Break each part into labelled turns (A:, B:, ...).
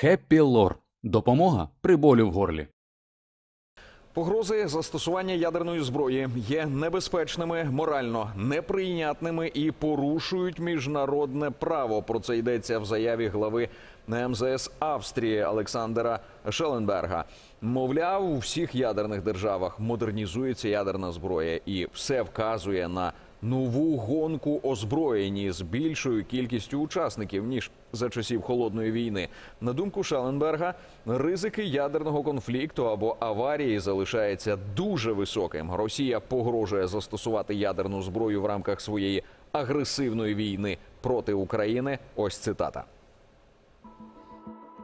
A: Хеппі Лор. Допомога при болю в горлі.
B: Погрози застосування ядерної зброї є небезпечними, морально неприйнятними і порушують міжнародне право. Про це йдеться в заяві глави МЗС Австрії Олександра Шелленберга. Мовляв, у всіх ядерних державах модернізується ядерна зброя, і все вказує на нову гонку озброєні з більшою кількістю учасників ніж за часів холодної війни. На думку Шаленберга, ризики ядерного конфлікту або аварії залишається дуже високим. Росія погрожує застосувати ядерну зброю в рамках своєї агресивної війни проти України. Ось цитата.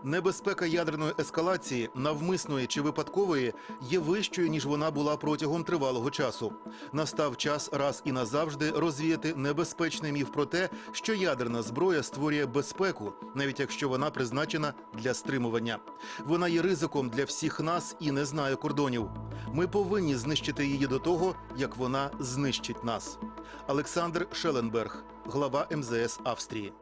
C: Небезпека ядерної ескалації, навмисної чи випадкової, є вищою ніж вона була протягом тривалого часу. Настав час раз і назавжди розвіяти небезпечний міф про те, що ядерна зброя створює безпеку, навіть якщо вона призначена для стримування. Вона є ризиком для всіх нас і не знає кордонів. Ми повинні знищити її до того, як вона знищить нас. Олександр Шелленберг, глава МЗС Австрії.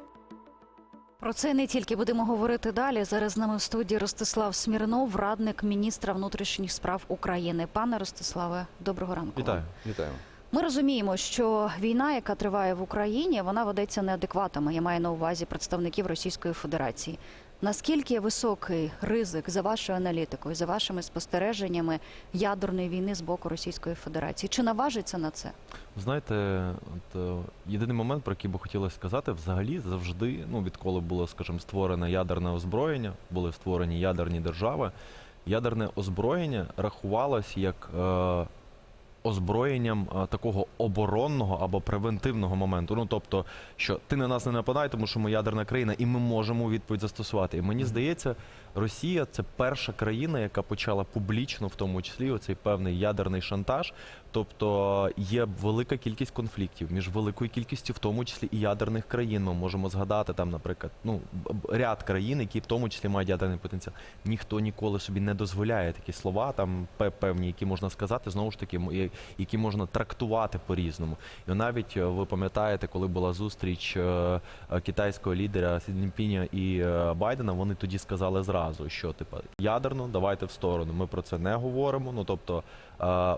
D: Про це не тільки будемо говорити далі. Зараз з нами в студії Ростислав Смірнов, радник міністра внутрішніх справ України. Пане Ростиславе, доброго ранку.
E: Вітаю.
B: Вітаю.
D: Ми розуміємо, що війна, яка триває в Україні, вона ведеться неадекватами. Я маю на увазі представників Російської Федерації. Наскільки високий ризик за вашою аналітикою, за вашими спостереженнями ядерної війни з боку Російської Федерації? Чи наважиться на це?
E: Знаєте, от, е, єдиний момент, про який би хотілося сказати, взагалі завжди, ну відколи було, скажімо, створене ядерне озброєння, були створені ядерні держави, ядерне озброєння рахувалось як е, озброєнням е, такого оборонного або превентивного моменту. Ну тобто, що ти на нас не нападай, тому що ми ядерна країна, і ми можемо відповідь застосувати. І мені здається, Росія це перша країна, яка почала публічно, в тому числі, оцей певний ядерний шантаж. Тобто є велика кількість конфліктів між великою кількістю, в тому числі і ядерних країн. Ми можемо згадати там, наприклад, ну ряд країн, які в тому числі мають ядерний потенціал. Ніхто ніколи собі не дозволяє такі слова, там певні, які можна сказати, знову ж таки, які можна трактувати по-різному. І навіть е, ви пам'ятаєте, коли була зустріч е, е, китайського лідера Сі Цзіньпіня і Байдена, вони тоді сказали зразу, що типу ядерно, давайте в сторону. Ми про це не говоримо. Ну тобто, е,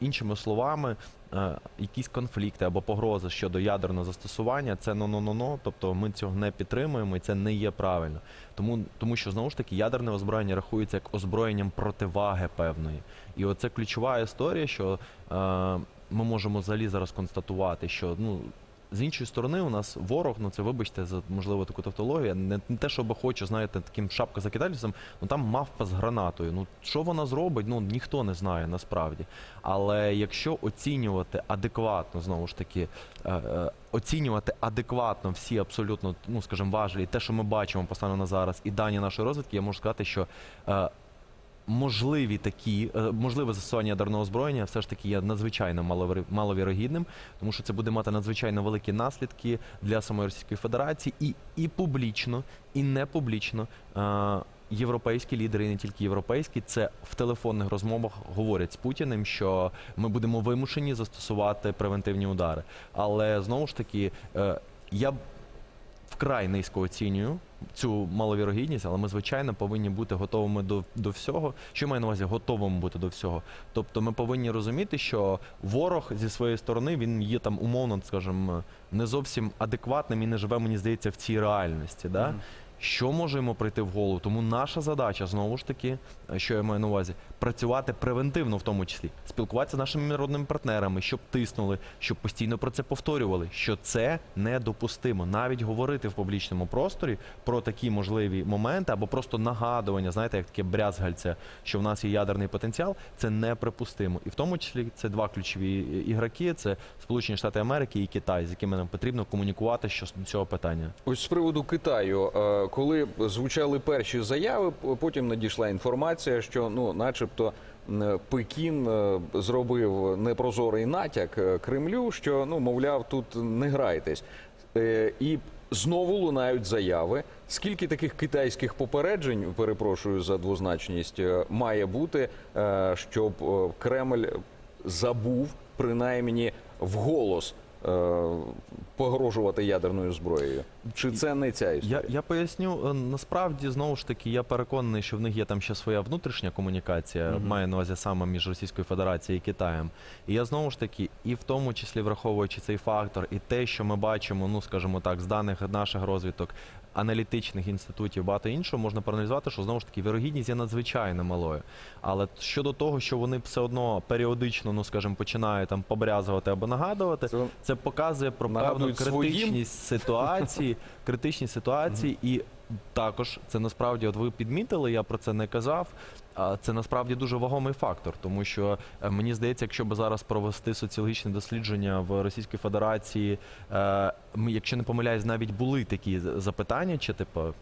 E: іншими словами, е, якісь конфлікти або погрози щодо ядерного застосування, це ну-ну-ну-ну, тобто ми цього не підтримуємо, і це не є правильно. Тому, тому що знову ж таки ядерне озброєння рахується як озброєнням противаги певної. І оце ключова історія, що е, ми можемо взагалі зараз констатувати, що ну. З іншої сторони, у нас ворог, ну це вибачте за можливо таку тавтологію, не, не те, щоб хочу, знаєте, таким шапка закидальцем, ну там мавпа з гранатою. Ну що вона зробить, ну ніхто не знає насправді. Але якщо оцінювати адекватно, знову ж таки, е, е, оцінювати адекватно всі абсолютно, ну скажімо, важелі, те, що ми бачимо постаном на зараз, і дані нашої розвідки, я можу сказати, що. е, Можливі такі, е, можливе застосування ядерного озброєння все ж таки є надзвичайно маловірогідним, тому що це буде мати надзвичайно великі наслідки для самої Російської Федерації і, і публічно, і не публічно. е, Європейські лідери, і не тільки європейські, це в телефонних розмовах говорять з Путіним, що ми будемо вимушені застосувати превентивні удари. Але знову ж таки, е, я б вкрай низько оцінюю цю маловірогідність, але ми, звичайно, повинні бути готовими до, до всього. Що я маю на увазі готовими бути до всього? Тобто ми повинні розуміти, що ворог зі своєї сторони він є там умовно, скажімо, не зовсім адекватним і не живе, мені здається, в цій реальності. Да?
B: Мгм.
E: Що може йому прийти в голову? Тому наша задача знову ж таки, що я маю на увазі, працювати превентивно, в тому числі, спілкуватися з нашими міжнародними партнерами, щоб тиснули, щоб постійно про це повторювали, що це недопустимо. Навіть говорити в публічному просторі про такі можливі моменти або просто нагадування, знаєте, як таке брязгальце, що в нас є ядерний потенціал, це неприпустимо. І в тому числі це два ключові е, ігроки: це Сполучені Штати Америки і Китай, з якими нам потрібно комунікувати щодо цього питання.
B: Ось з приводу Китаю, е, коли звучали перші заяви, потім надійшла інформація, що ну, начебто, м, Пекін е, зробив непрозорий натяк е, Кремлю, що ну, мовляв, тут не грайтесь. Е, І знову лунають заяви. Скільки таких китайських попереджень, перепрошую за двозначність, має бути, щоб Кремль забув принаймні вголос погрожувати ядерною зброєю? Чи це не ця історія?
E: Я, я поясню, е, насправді знову ж таки, я переконаний, що в них є там ще своя внутрішня комунікація,
B: угу.
E: маю на увазі саме між Російською Федерацією і Китаєм. І я знову ж таки, і в тому числі враховуючи цей фактор, і те, що ми бачимо, ну скажімо так, з даних наших розвиток. Аналітичних інститутів, багато іншого можна проаналізувати, що знову ж таки вірогідність є надзвичайно малою. Але щодо того, що вони все одно періодично, ну скажімо, починають там побрязувати або нагадувати,
B: Це-
E: це показує про певну
B: критичність своїм?
E: ситуації, критичність ситуації, і також це насправді, от ви підмітили, я про це не казав. Це насправді дуже вагомий фактор, тому що е, мені здається, якщо би зараз провести соціологічне дослідження в Російській Федерації, е, якщо не помиляюсь, навіть були такі запитання, чи типу.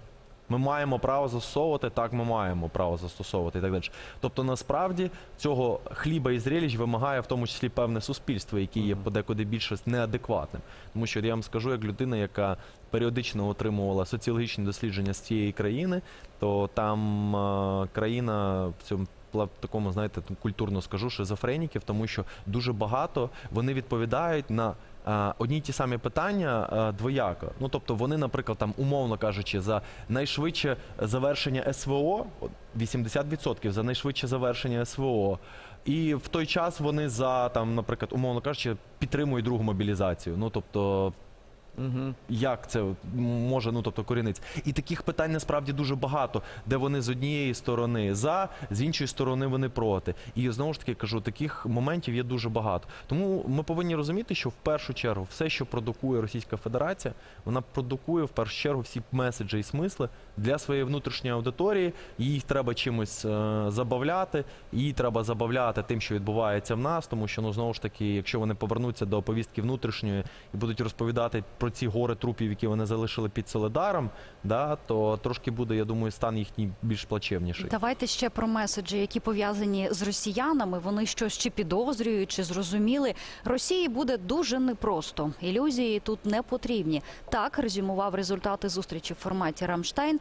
E: Ми маємо право застосовувати, так ми маємо право застосовувати і так далі. Тобто, насправді цього хліба і зрелищ вимагає в тому числі певне суспільство, яке є подекуди більше неадекватним. Тому що я вам скажу, як людина, яка періодично отримувала соціологічні дослідження з цієї країни, то там е, країна в цьому пла- такому, знаєте, культурно скажу, шизофреніків, тому що дуже багато вони відповідають на. Е, Одні й ті самі питання е, двояко. Ну тобто вони, наприклад, там умовно кажучи, за найшвидше завершення СВО, от 80% за найшвидше завершення СВО. І в той час вони за там, наприклад, умовно кажучи, підтримують другу мобілізацію. Ну тобто,
B: Мгм.
E: як це може, ну тобто корінець. І таких питань насправді дуже багато, де вони з однієї сторони за, з іншої сторони вони проти. І знову ж таки кажу, таких моментів є дуже багато. Тому ми повинні розуміти, що в першу чергу все, що продукує Російська Федерація, вона продукує в першу чергу всі меседжі і смисли для своєї внутрішньої аудиторії. Їх треба чимось е, забавляти, її треба забавляти тим, що відбувається в нас, тому що ну знову ж таки, якщо вони повернуться до повістки внутрішньої і будуть розповідати про ці гори трупів, які вони залишили під Соледаром, да, то трошки буде, я думаю, стан їхній більш плачевніший.
D: Давайте ще про меседжі, які пов'язані з росіянами. Вони щось чи підозрюють, чи зрозуміли. Росії буде дуже непросто. Ілюзії тут не потрібні. Так резюмував результати зустрічі в форматі Рамштайн.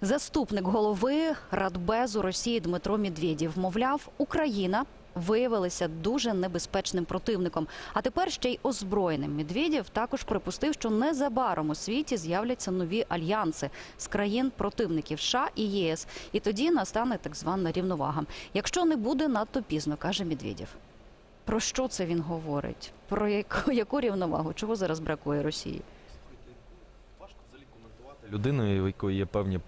D: Заступник голови Радбезу Росії Дмитро Медведєв мовляв, Україна виявилася дуже небезпечним противником. А тепер ще й озброєним. Медведєв також припустив, що незабаром у світі з'являться нові альянси з країн противників США і ЄС. І тоді настане так звана рівновага. Якщо не буде надто пізно, каже Медведєв. Про що це він говорить? Про яку, яку рівновагу? Чого зараз бракує Росії?
E: Важко взагалі коментувати людиною, в якої є певні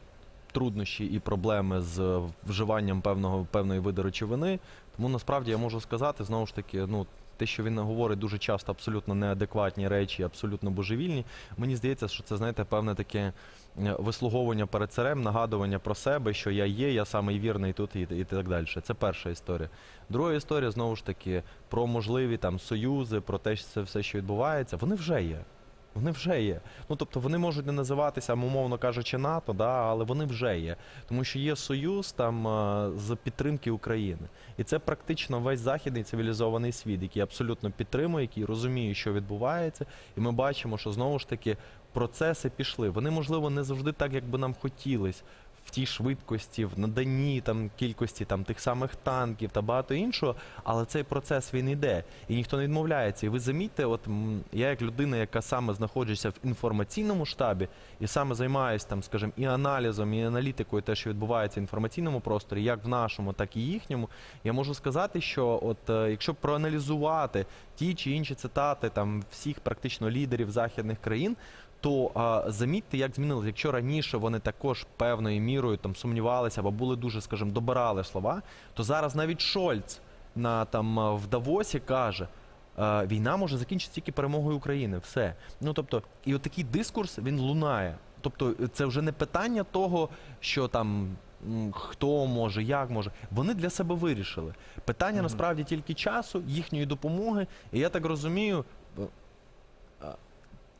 E: труднощі і проблеми з вживанням певного певної види речовини. Тому насправді я можу сказати знову ж таки, ну. Те, що він говорить дуже часто абсолютно неадекватні речі, абсолютно божевільні. Мені здається, що це знаєте певне таке е, вислуговування перед царем, нагадування про себе, що я є, я самий вірний тут і, і так далі. Це перша історія. Друга історія знову ж таки про можливі там союзи, про те, що це все, що відбувається, вони вже є. Вони вже є. Ну тобто вони можуть не називатися, умовно кажучи, НАТО, да, але вони вже є. Тому що є союз там е, з підтримки України. І це практично весь західний цивілізований світ, який абсолютно підтримує, який розуміє, що відбувається. І ми бачимо, що знову ж таки процеси пішли. Вони, можливо, не завжди так, як би нам хотілось. В тій швидкості, в наданні там кількості там тих самих танків та багато іншого, але цей процес він йде, і ніхто не відмовляється. І ви замітьте, от я як людина, яка саме знаходжуся в інформаційному штабі, і саме займаюся там, скажімо, і аналізом, і аналітикою, те, що відбувається в інформаційному просторі, як в нашому, так і їхньому, я можу сказати, що от е, якщо проаналізувати ті чи інші цитати там всіх практично лідерів західних країн. То а, замітьте, як змінилося. Якщо раніше вони також певною мірою там сумнівалися або були дуже, скажімо, добирали слова, то зараз навіть Шольц на там в Давосі каже. Війна може закінчитися тільки перемогою України. Все. Ну тобто, і от дискурс він лунає. Тобто, це вже не питання того, що там хто може, як може. Вони для себе вирішили. Питання насправді тільки часу, їхньої допомоги. І я так розумію,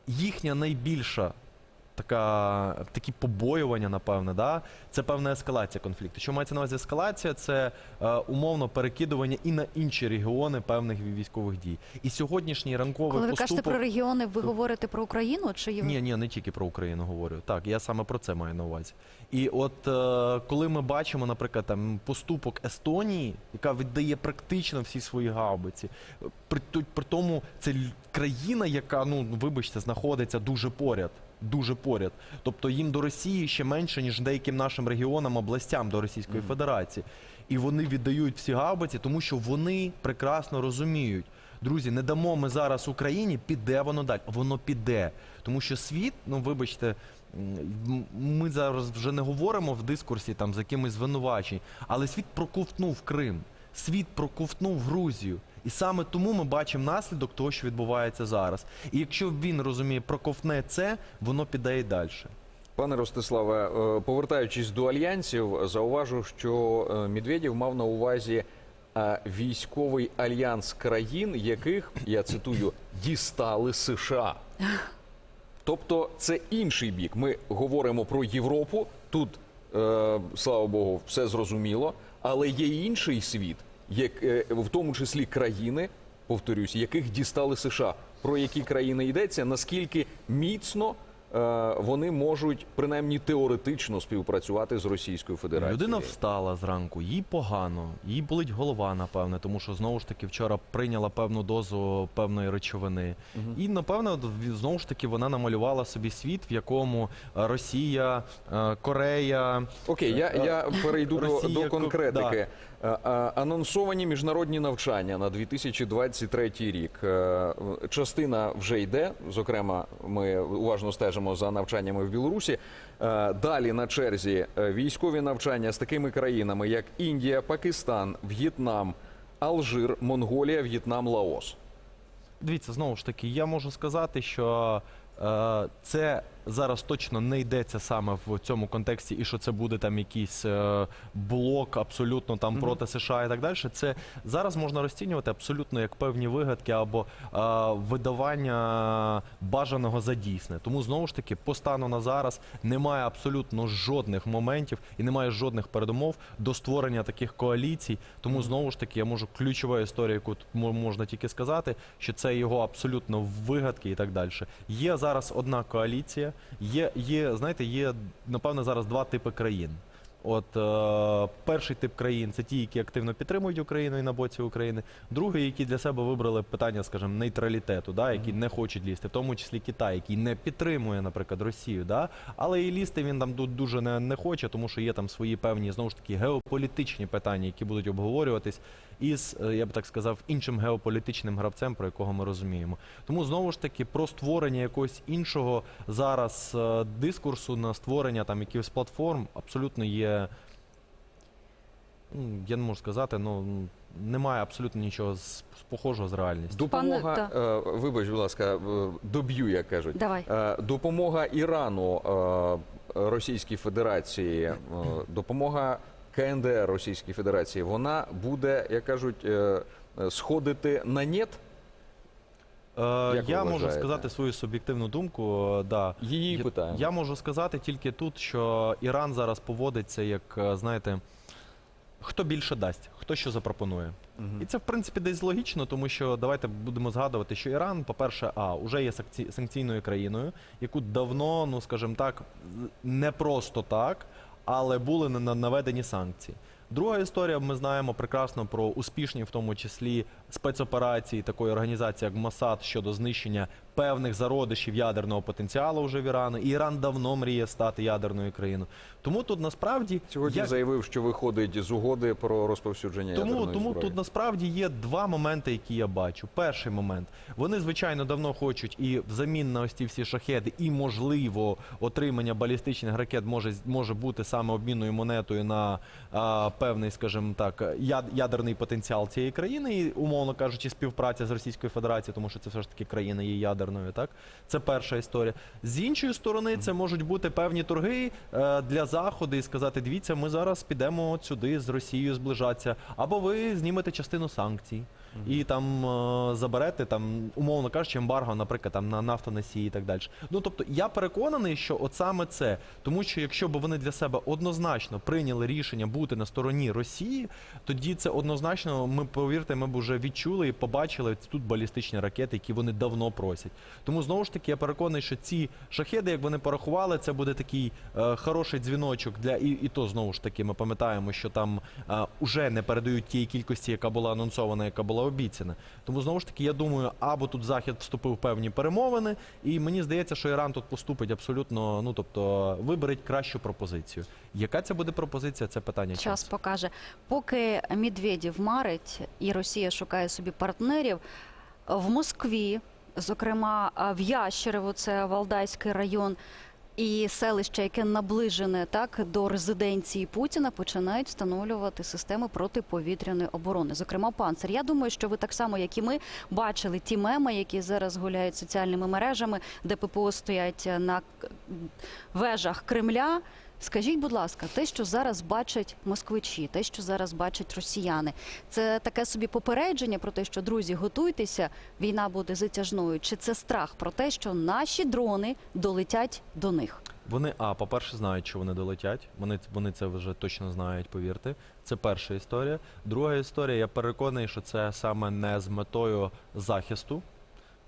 E: їхня найбільша така, такі побоювання, напевне, да? це певна ескалація конфлікту. Що мається на увазі ескалація? Це е, умовно перекидування і на інші регіони певних військових дій. І сьогоднішній ранковий
D: Коли ви
E: поступок...
D: кажете про регіони, ви говорите про Україну чи є-
E: Ні, ні, не тільки про Україну говорю. Так, я саме про це маю на увазі. І от е, коли ми бачимо, наприклад, там поступок Естонії, яка віддає практично всі свої гаубиці, при, при тому це країна, яка, ну вибачте, знаходиться дуже поряд. Дуже поряд. Тобто їм до Росії ще менше, ніж деяким нашим регіонам, областям до Російської Федерації. І вони віддають всі гаубиці, тому що вони прекрасно розуміють. Друзі, не дамо ми зараз Україні, піде воно далі. Воно піде. Тому що світ, ну вибачте, ми зараз вже не говоримо в дискурсі там з якимись звинувачень, але світ проковтнув Крим, світ проковтнув Грузію. І саме тому ми бачимо наслідок того, що відбувається зараз. І якщо він розуміє, проковтне це, воно піде і далі.
B: Пане Ростиславе, е, повертаючись до альянсів, зауважу, що е, Медведєв мав на увазі е, військовий альянс країн, яких я цитую дістали США. Тобто це інший бік. Ми говоримо про Європу. Тут, слава Богу, все зрозуміло, але є інший світ, в тому числі країни, повторюсь, яких дістали США. Про які країни йдеться, наскільки міцно е, вони можуть принаймні теоретично співпрацювати з Російською Федерацією.
E: Людина встала зранку, їй погано, їй болить голова, напевне, тому що знову ж таки вчора прийняла певну дозу певної речовини. І напевно знову ж таки вона намалювала собі світ, в якому е, Росія, е, Корея.
B: Окей, я, я перейду до,
E: Росія,
B: до
E: ко-
B: конкретики. Е, е, Анонсовані міжнародні навчання на 2023 рік. Е, Частина вже йде. Зокрема, ми уважно стежимо за навчаннями в Білорусі. Е, Далі на черзі е, військові навчання з такими країнами, як Індія, Пакистан, В'єтнам, Алжир, Монголія, В'єтнам, Лаос.
E: Дивіться, знову ж таки, я можу сказати, що е, це зараз точно не йдеться саме в цьому контексті, і що це буде там якийсь е, блок абсолютно там проти США і так далі. Це зараз можна розцінювати абсолютно як певні вигадки або е, видавання бажаного за дійсне. Тому знову ж таки, по стану на зараз немає абсолютно жодних моментів і немає жодних передумов до створення таких коаліцій. Тому знову ж таки, я можу ключова історія, яку мо- можна тільки сказати, що це його абсолютно вигадки і так далі. Є зараз одна коаліція, є, є знаєте, є напевне зараз два типи країн. От е, перший тип країн це ті, які активно підтримують Україну і на боці України. Другий, які для себе вибрали питання, скажімо, нейтралітету, да, які не хочуть лізти, в тому числі Китай, який не підтримує, наприклад, Росію, да, але і лізти він там ду- дуже не, не хоче, тому що є там свої певні знову ж таки геополітичні питання, які будуть обговорюватись із, е, я б так сказав, іншим геополітичним гравцем, про якого ми розуміємо. Тому знову ж таки про створення якогось іншого зараз е, дискурсу на створення там якихось платформ абсолютно є. Ну, Я не можу сказати, ну немає абсолютно нічого з, з похожого з реальністю.
B: Допомога,
D: Пане-
B: е, вибач, будь ласка, е, доб'ю, як кажуть.
D: Давай.
B: Е, Допомога Ірану е, Російській Федерації, е, допомога КНДР Російській Федерації, вона буде, як кажуть, е, е, сходити на нет?
E: Е,
B: Як ви
E: я можу
B: вважаєте?
E: сказати свою суб'єктивну думку. е, Да.
B: Її
E: Я-
B: питаємо.
E: Я можу сказати тільки тут, що Іран зараз поводиться як, е, знаєте, хто більше дасть, хто що запропонує. І це, в принципі, десь логічно, тому що давайте будемо згадувати, що Іран, по-перше, а вже є санкці- санкційною країною, яку давно, ну скажімо так, не просто так, але були на- на- наведені санкції. Друга історія, ми знаємо прекрасно про успішні, в тому числі спецоперації такої організації, як Масад щодо знищення певних зародишів ядерного потенціалу вже в Ірану. І Іран давно мріє стати ядерною країною. Тому тут насправді
B: Сьогодні
E: як-
B: заявив, що виходить з угоди про розповсюдження
E: тому,
B: ядерної
E: тому
B: зброї.
E: тут насправді є два моменти, які я бачу. Перший момент вони звичайно давно хочуть і взамін на ось ці всі шахеди, і можливо отримання балістичних ракет може може бути саме обмінною монетою на а, певний, скажімо так, яд, ядерний потенціал цієї країни, і умовно кажучи, співпраця з Російською Федерацією, тому що це все ж таки країна є ядерною. Так, це перша історія. З іншої сторони, це можуть бути певні торги е, для заходу і сказати: дивіться, ми зараз підемо сюди з Росією зближатися, або ви знімете частину санкцій. І там е, заберете там, умовно кажучи, ембарго, наприклад, там на нафтоносії і так далі. Ну тобто я переконаний, що от саме це, тому що якщо б вони для себе однозначно прийняли рішення бути на стороні Росії, тоді це однозначно, ми повірте, ми б вже відчули і побачили тут балістичні ракети, які вони давно просять. Тому знову ж таки я переконаний, що ці шахеди, як вони порахували, це буде такий е, хороший дзвіночок для і, і то знову ж таки ми пам'ятаємо, що там е, уже не передають тієї кількості, яка була анонсована, яка була обіцяна. Тому знову ж таки, я думаю, або тут захід вступив в певні перемовини, і мені здається, що Іран тут поступить абсолютно. Ну тобто виберуть кращу пропозицію. Яка це буде пропозиція? Це питання
D: Час
E: часу.
D: покаже. Поки Медведєв марить і Росія шукає собі партнерів, в Москві, зокрема в Ящерево, це Валдайський район. І селище, яке наближене так до резиденції Путіна, починають встановлювати системи протиповітряної оборони, зокрема панцир. Я думаю, що ви так само, як і ми, бачили ті меми, які зараз гуляють соціальними мережами, де ППО стоять на вежах Кремля. Скажіть, будь ласка, те, що зараз бачать москвичі, те, що зараз бачать росіяни, це таке собі попередження про те, що друзі, готуйтеся, війна буде затяжною. Чи це страх про те, що наші дрони долетять до них?
E: Вони, а, по-перше, знають, що вони долетять. Вони, вони це вже точно знають, повірте. Це перша історія. Друга історія, я переконаний, що це саме не з метою захисту.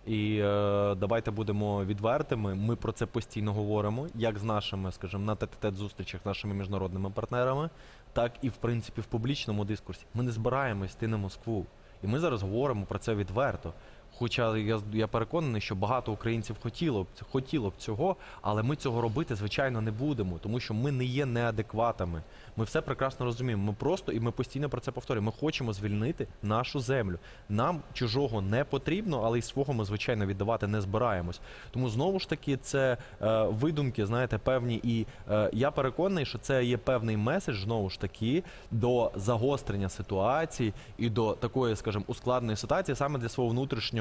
E: І е, давайте будемо відвертими. Ми про це постійно говоримо, як з нашими, скажімо, на тет-тет зустрічах з нашими міжнародними партнерами, так і в принципі в публічному дискурсі. Ми не збираємось йти на Москву. І ми зараз говоримо про це відверто. Хоча я, я переконаний, що багато українців хотіло б хотіло б цього, але ми цього робити звичайно не будемо, тому що ми не є неадекватами. Ми все прекрасно розуміємо. Ми просто і ми постійно про це повторюємо. Ми хочемо звільнити нашу землю. Нам чужого не потрібно, але й свого ми звичайно віддавати не збираємось. Тому знову ж таки це е, видумки, знаєте, певні. І е, я переконаний, що це є певний меседж знову ж таки до загострення ситуації і до такої, скажімо, ускладненої ситуації саме для свого внутрішнього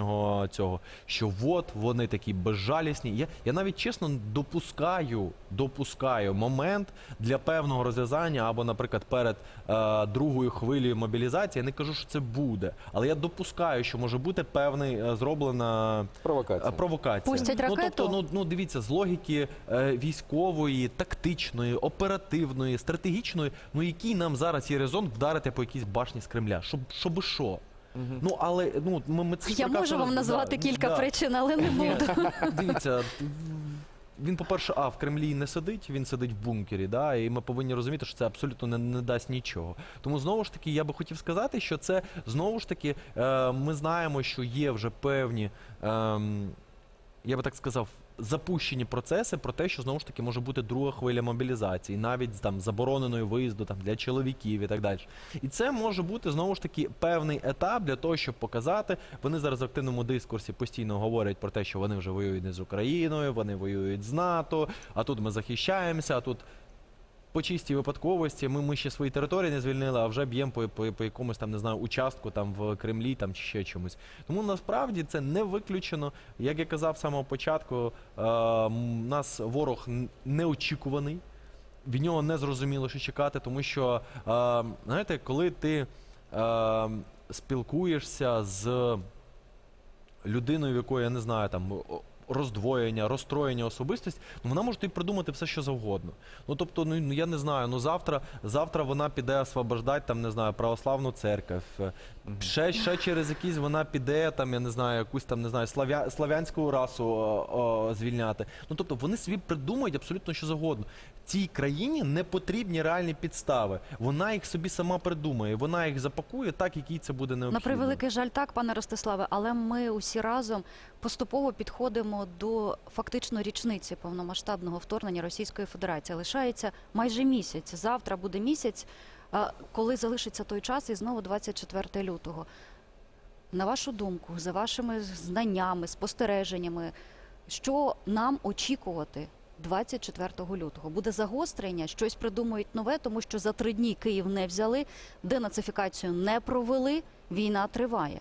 E: цього, що от вони такі безжалісні. Я, я навіть чесно допускаю, допускаю момент для певного розв'язання або, наприклад, перед е, другою хвилею мобілізації. Я не кажу, що це буде, але я допускаю, що може бути певний е, зроблена
B: Провокація.
E: Е, Провокація.
D: Пустять
E: Ну, тобто, ну, ну дивіться, з логіки е, військової, тактичної, оперативної, стратегічної, ну який нам зараз є резон вдарити по якійсь башні з Кремля? Щоб, щоби що? Ну але ну ми, ми це
D: Я можу вам назвати
E: да,
D: кілька
E: да.
D: причин, але не буду.
E: Дивіться, він, по-перше, а в Кремлі не сидить, він сидить в бункері, да, і ми повинні розуміти, що це абсолютно не, не дасть нічого. Тому знову ж таки, я би хотів сказати, що це знову ж таки, е, ми знаємо, що є вже певні. ем, я би так сказав, запущені процеси про те, що знову ж таки може бути друга хвиля мобілізації, навіть там забороненою виїзду там для чоловіків і так далі. І це може бути знову ж таки певний етап для того, щоб показати. Вони зараз в активному дискурсі постійно говорять про те, що вони вже воюють не з Україною, вони воюють з НАТО, а тут ми захищаємося, а тут. По чистій випадковості ми, ми ще свої території не звільнили, а вже б'ємо по, по, по якомусь там не знаю участку там в Кремлі там чи ще чомусь. Тому насправді це не виключено. Як я казав з самого початку, е, нас ворог неочікуваний. Від нього не зрозуміло, що чекати, тому що е, знаєте, коли ти е, спілкуєшся з людиною, в якої я не знаю там. Роздвоєння, розстроєння особистості, ну вона може тобі придумати все, що завгодно. Ну тобто, ну ну, я не знаю. Ну завтра, завтра вона піде освобождати там, не знаю, православну церкву. Ще, ще через якісь вона піде, там, я не знаю, якусь там, не знаю, славя, славянську расу о, о, звільняти. Ну тобто вони собі придумають абсолютно що завгодно. Цій країні не потрібні реальні підстави. Вона їх собі сама придумає, вона їх запакує так, як їй це буде необхідно.
D: На превеликий жаль, так, пане Ростиславе, але ми усі разом поступово підходимо до фактично річниці повномасштабного вторгнення Російської Федерації. Лишається майже місяць. Завтра буде місяць, коли залишиться той час, і знову 24 лютого. На вашу думку, за вашими знаннями, спостереженнями, що нам очікувати 24 лютого? Буде загострення, щось придумають нове, тому що за три дні Київ не взяли, денацифікацію не провели, війна триває.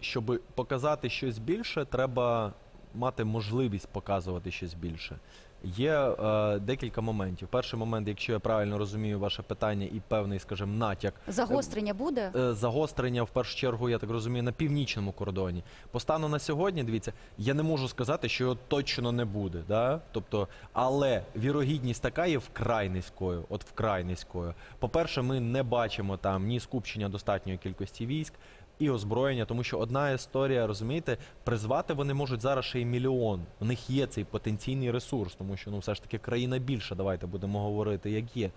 E: щоб показати щось більше, треба мати можливість показувати щось більше. Є е, декілька моментів. Перший момент, якщо я правильно розумію ваше питання, і певний, скажімо, натяк
D: Загострення буде?
E: е, загострення в першу чергу, я так розумію, на північному кордоні. По стану на сьогодні, дивіться, я не можу сказати, що його точно не буде. Да? Тобто, але вірогідність така є вкрай низькою. От вкрай низькою. По-перше, ми не бачимо там ні скупчення достатньої кількості військ. І озброєння, тому що одна історія, розумієте, призвати вони можуть зараз ще й мільйон. У них є цей потенційний ресурс, тому що ну все ж таки країна більша. Давайте будемо говорити, як є.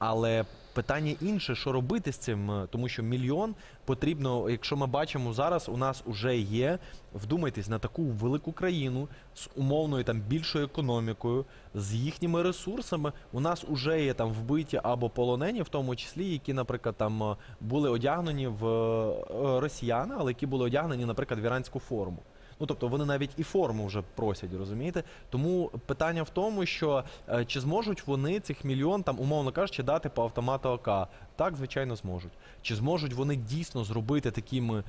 E: Але питання інше, що робити з цим, е, тому що мільйон потрібно, якщо ми бачимо зараз, у нас вже є, вдумайтесь, на таку велику країну з умовною там більшою економікою, з їхніми ресурсами, у нас вже є там вбиті або полонені, в тому числі, які, наприклад, там е, були одягнені в е, росіяни, але які були одягнені, наприклад, в іранську форму. Ну, тобто вони навіть і форму вже просять, розумієте? Тому питання в тому, що е, чи зможуть вони цих мільйон, там, умовно кажучи, дати по автомату АК? Так, звичайно, зможуть. Чи зможуть вони дійсно зробити такими,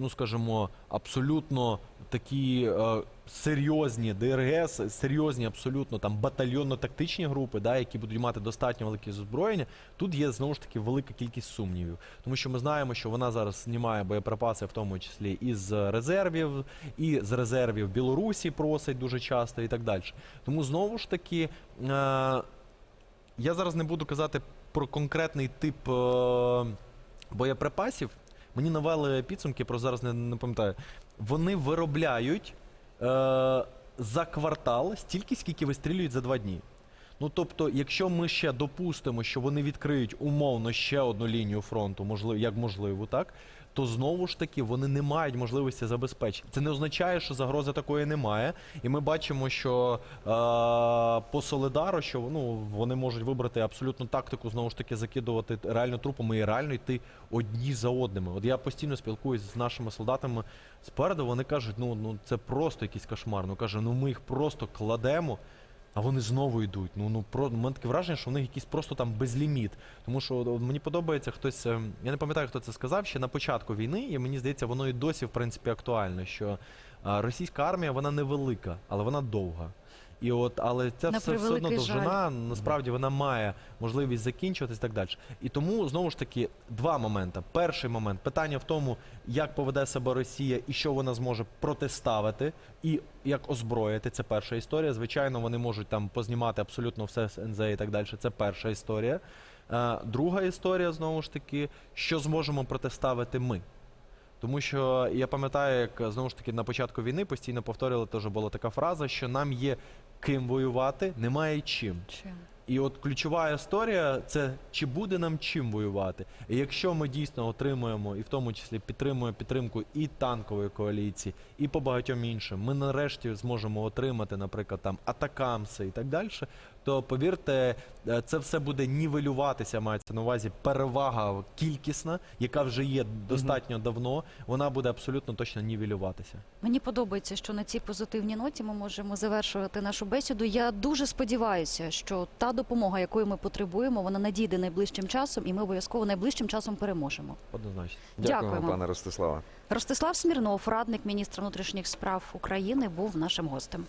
E: ну скажімо, абсолютно такі е, серйозні ДРГС, серйозні абсолютно там батальйонно-тактичні групи, да, які будуть мати достатньо велике озброєння? Тут є знову ж таки велика кількість сумнівів, тому що ми знаємо, що вона зараз знімає боєприпаси, в тому числі із резервів, і з резервів Білорусі просить дуже часто і так далі. Тому знову ж таки. Е- я зараз не буду казати про конкретний тип е, боєприпасів. Мені навели підсумки, про зараз не, не пам'ятаю. Вони виробляють за квартал стільки, скільки вистрілюють за два дні. Ну тобто, якщо ми ще допустимо, що вони відкриють умовно ще одну лінію фронту, можливо, як можливо, так то знову ж таки вони не мають можливості забезпечити. Це не означає, що загрози такої немає. І ми бачимо, що е, по Солидару, що ну вони можуть вибрати абсолютну тактику, знову ж таки закидувати реально трупами і реально йти одні за одними. От я постійно спілкуюся з нашими солдатами спереду. Вони кажуть, ну ну це просто якийсь кошмар. Ну каже, ну ми їх просто кладемо. А вони знову йдуть. Ну ну про у мене таке враження, що в них якийсь просто там безліміт. Тому що мені подобається хтось. е, Я не пам'ятаю, хто це сказав ще на початку війни, і мені здається, воно і досі в принципі актуально. Що а, російська армія вона невелика, але вона довга. І от, але ця
D: На
E: все, все одно
D: превеликий
E: довжина, насправді вона має можливість закінчуватись і так далі. І тому знову ж таки два моменти. Перший момент питання в тому, як поведе себе Росія і що вона зможе протиставити, і як озброїти. Це перша історія. Звичайно, вони можуть там познімати абсолютно все з НЗ і так далі. Це перша історія. Е, Друга історія знову ж таки, що зможемо протиставити ми. Тому що я пам'ятаю, як знову ж таки на початку війни постійно повторювали, теж була така фраза, що нам є ким воювати, немає чим.
D: Чим?
E: І от ключова історія це чи буде нам чим воювати. І якщо ми дійсно отримуємо, і в тому числі підтримуємо підтримку і танкової коаліції, і по багатьом іншим, ми нарешті зможемо отримати, наприклад, там атакамси і так далі. То повірте, е, це все буде нівелюватися, мається на увазі перевага кількісна, яка вже є достатньо давно. Вона буде абсолютно точно нівелюватися.
D: Мені подобається, що на цій позитивній ноті ми можемо завершувати нашу бесіду. Я дуже сподіваюся, що та допомога, якої ми потребуємо, вона надійде найближчим часом, і ми обов'язково найближчим часом переможемо.
E: Однозначно.
B: Дякуємо,
D: Дякуємо.
B: пане Ростиславе.
D: Ростислав Смірнов, радник міністра внутрішніх справ України, був нашим гостем.